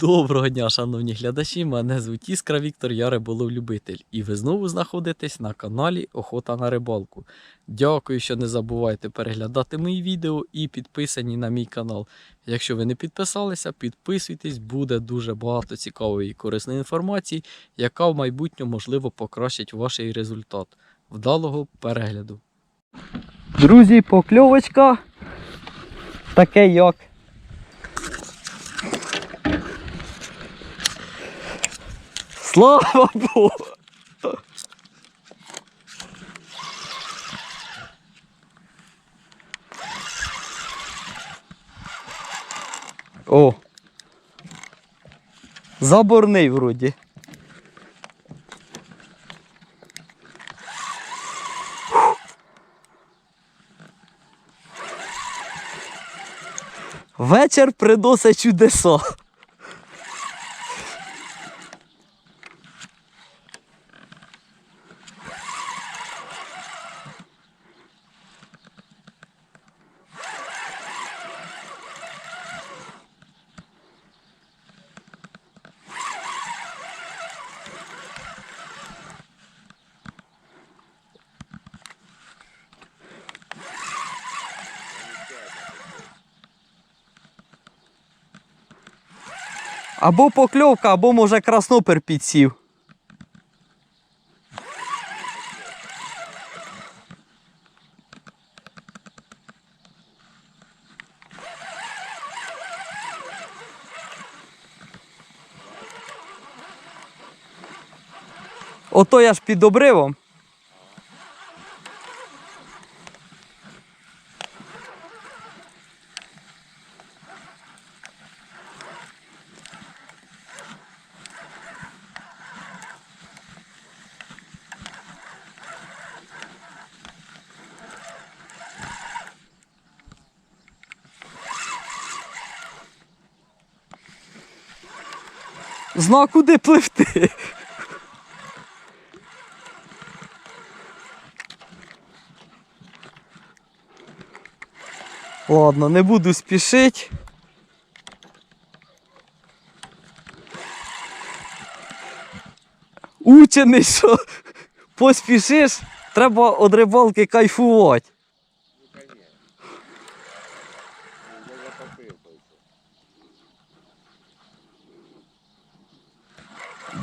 Доброго дня, шановні глядачі. Мене звуть Іскра Віктор, я риболов-любитель. І ви знову знаходитесь на каналі Охота на рибалку. Дякую, що не забувайте переглядати мої відео і підписані на мій канал. Якщо ви не підписалися, підписуйтесь, буде дуже багато цікавої і корисної інформації, яка в майбутньому можливо покращить ваш результат. Вдалого перегляду. Друзі, покльовочка. Таке як. Слава Богу! О! Заборний вроді. Вечір приносить чудеса. Або покльовка, або може краснопер підсів. Ото я ж під обривом. Зна куди пливти. Ладно, не буду спішити. Учений, що поспішиш, треба від рибалки кайфувати.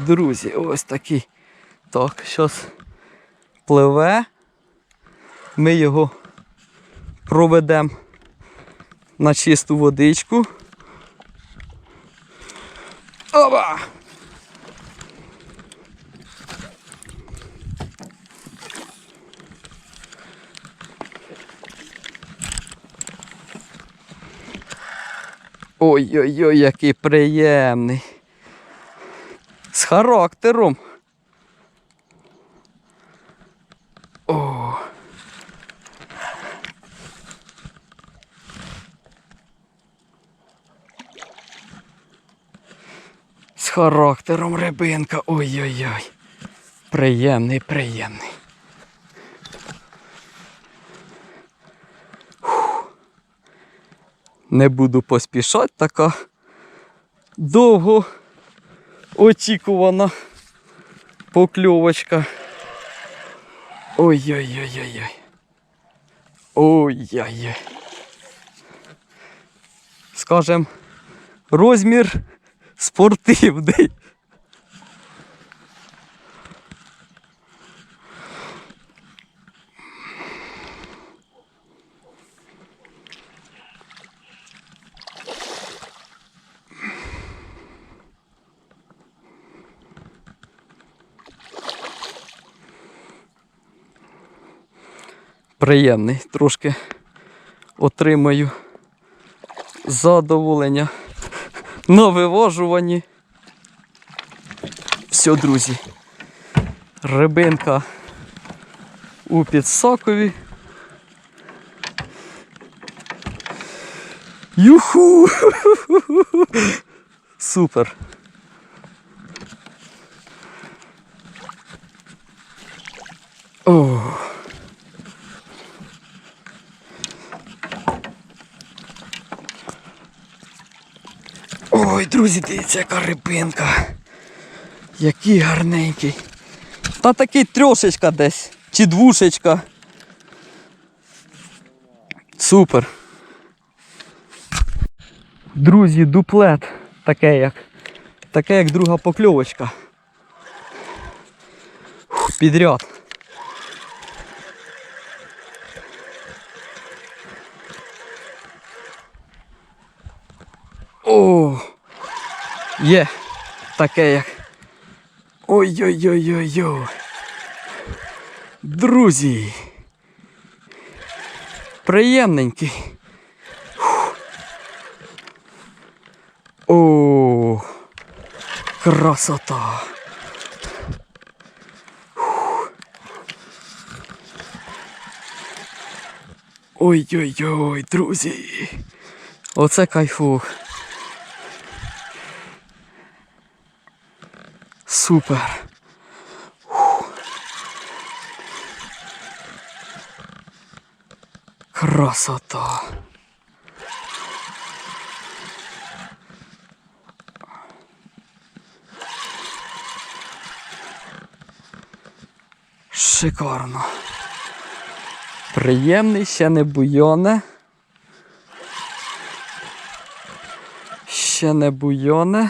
Друзі, ось такий. Так, зараз пливе. Ми його проведемо на чисту водичку. Опа! Ой-ой-ой, який приємний. Характером. О. З характером рибинка. Ой-ой-ой. Приємний, приємний. Не буду поспішати, така довго очікувана покльовочка. Ой-ой-ой-ой-ой. Ой-ой-ой. Скажем, розмір спортивний. Приємний, трошки отримаю задоволення на виважуванні. Все, друзі. Рибинка у підсакові. Юху! Супер. О. Ой, друзі, дивіться, яка рибинка. Який гарненький. Та такий трьошечка десь. Чи двушечка. Супер. Друзі, дуплет. Таке як. Таке як друга покльовочка. Підряд. О! Є таке як. Ой-ой-ой-ой-ой. Друзі. Приємненький. О, красота. Ой-ой-ой, друзі. Оце кайфух. Супер. Красота. Шикарно. Приємний, ще не буйоне. Ще не буйоне.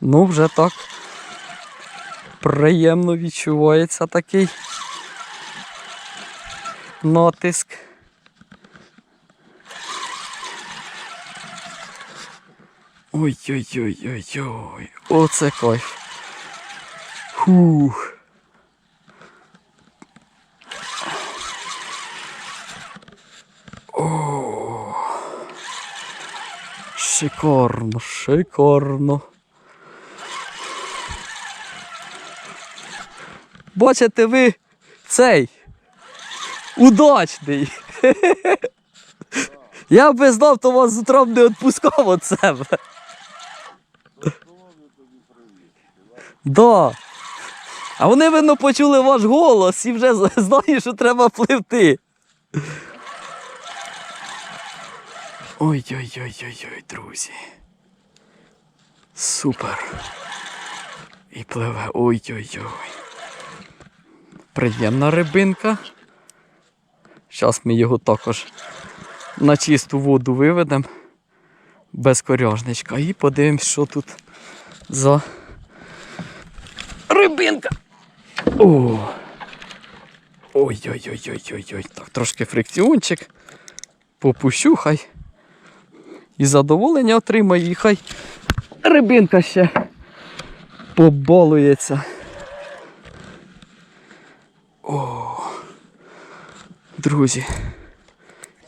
Ну, вже так приємно відчувається такий натиск. Ой-ой-ой-ой-ой. Оце кайф. Фух. О. Шикарно, шикарно. Бачите ви цей удачний. Я би знав, то вас з утра не відпускав від себе. Да. А вони, видно, почули ваш голос і вже знають, що треба пливти. Ой-ой-ой-ой-ой, друзі. Супер. І пливе. Ой-ой-ой. Приємна рибинка. Зараз ми його також на чисту воду виведемо без коряжничка і подивимось, що тут за рибинка. Ой-ой-ой-ой-ой-ой. Так, трошки фрикціончик. Попущу хай. І задоволення отримає, і хай рибинка ще побалується. Друзі,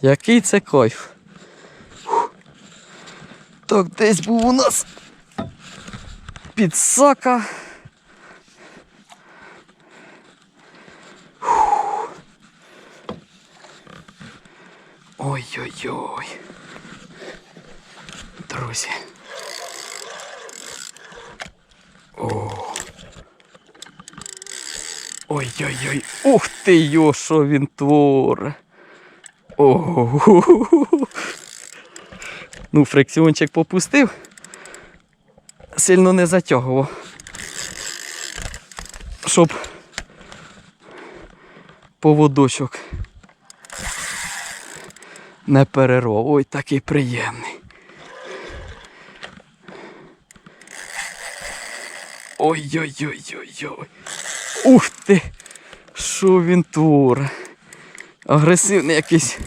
який це кайф. Фух. Так, десь був у нас підсака. Ой-ой-ой. Друзі. Ой-ой-ой, ух ти йо, що він творе. О. Ну, фрикціончик попустив. Сильно не затягував. Щоб поводочок не перервав. Ой, такий приємний. Ой-ой-ой-ой-ой. Ух ти! Що він творе? Агресивний якийсь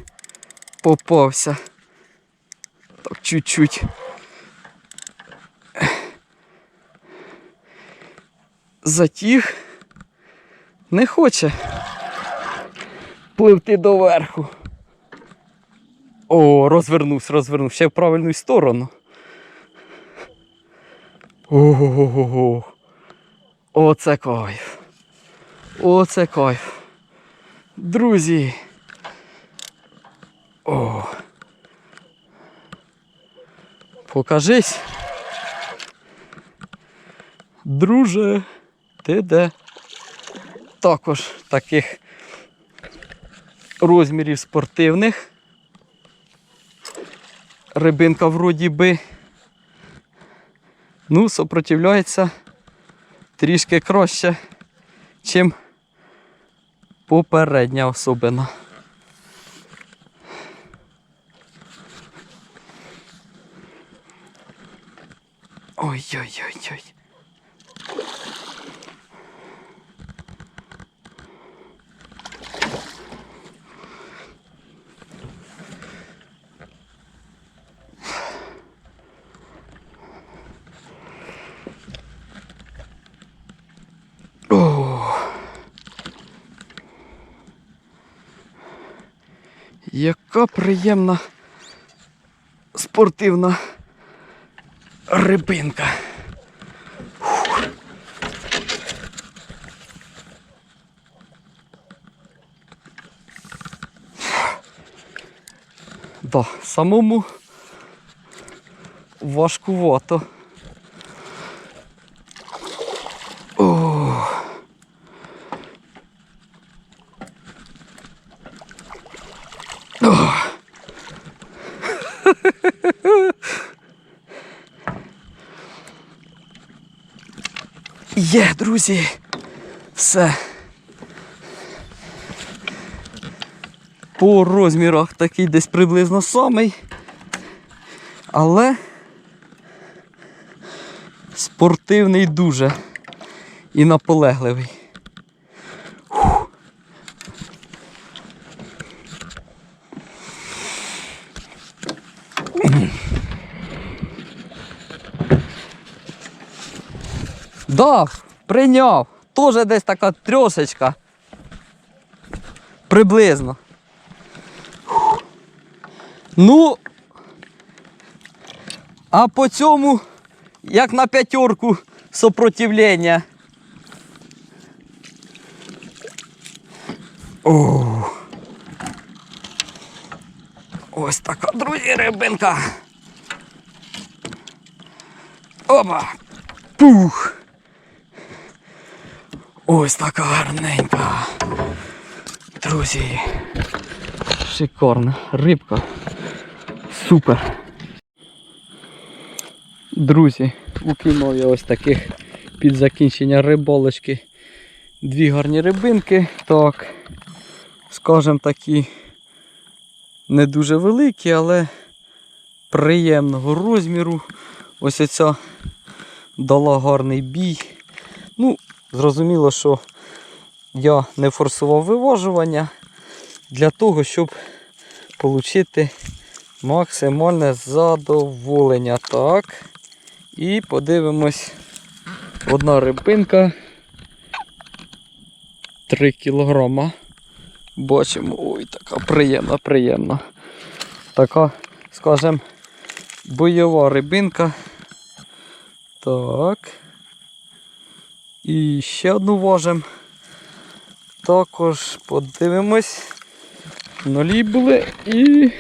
попався. Так чуть-чуть. Затіг. Не хоче пливти доверху. О, розвернувся, розвернувся. Ще в правильну сторону. Ого-го-го. Оце кайф. Оце кайф. Друзі. О. Покажись. Друже, ти де? Також таких розмірів спортивних. Рибинка вроді би Ну, сопротивляється трішки краще, чим попередня особина. Ой-ой-ой-ой. Яка приємна спортивна рибинка. Фух. Да, самому важкувато. О. О. Є, друзі. Все. По розмірах такий десь приблизно самий. Але спортивний дуже і наполегливий. Фух. Дав, прийняв. Тоже десь така трьошечка. Приблизно. Ну, а по цьому, як на п'ятерку сопротивлення. Ось така, друзі, рибинка. Опа! Пух! Ось така гарненька. Друзі. Шикарна рибка. Супер. Друзі, укинув я ось таких під закінчення риболочки. Дві гарні рибинки. Так, скажем такі, не дуже великі, але приємного розміру. Ось оця дала гарний бій. Ну, зрозуміло, що я не форсував виважування для того, щоб отримати максимальне задоволення. Так. І подивимось. Одна рибинка. 3 кілограма. Бачимо, ой, така приємна, приємна. Така, скажем, бойова рибинка. Так. І ще одну важимо. Також подивимось. Нулі були і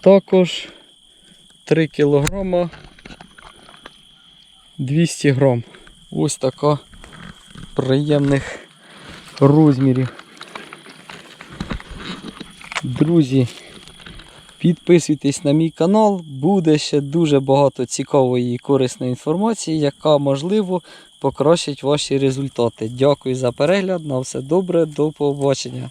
також 3 кілограма 200 грам. Ось така приємних розмірів. Друзі, підписуйтесь на мій канал, буде ще дуже багато цікавої і корисної інформації, яка можливо покращить ваші результати. Дякую за перегляд. На все добре, до побачення.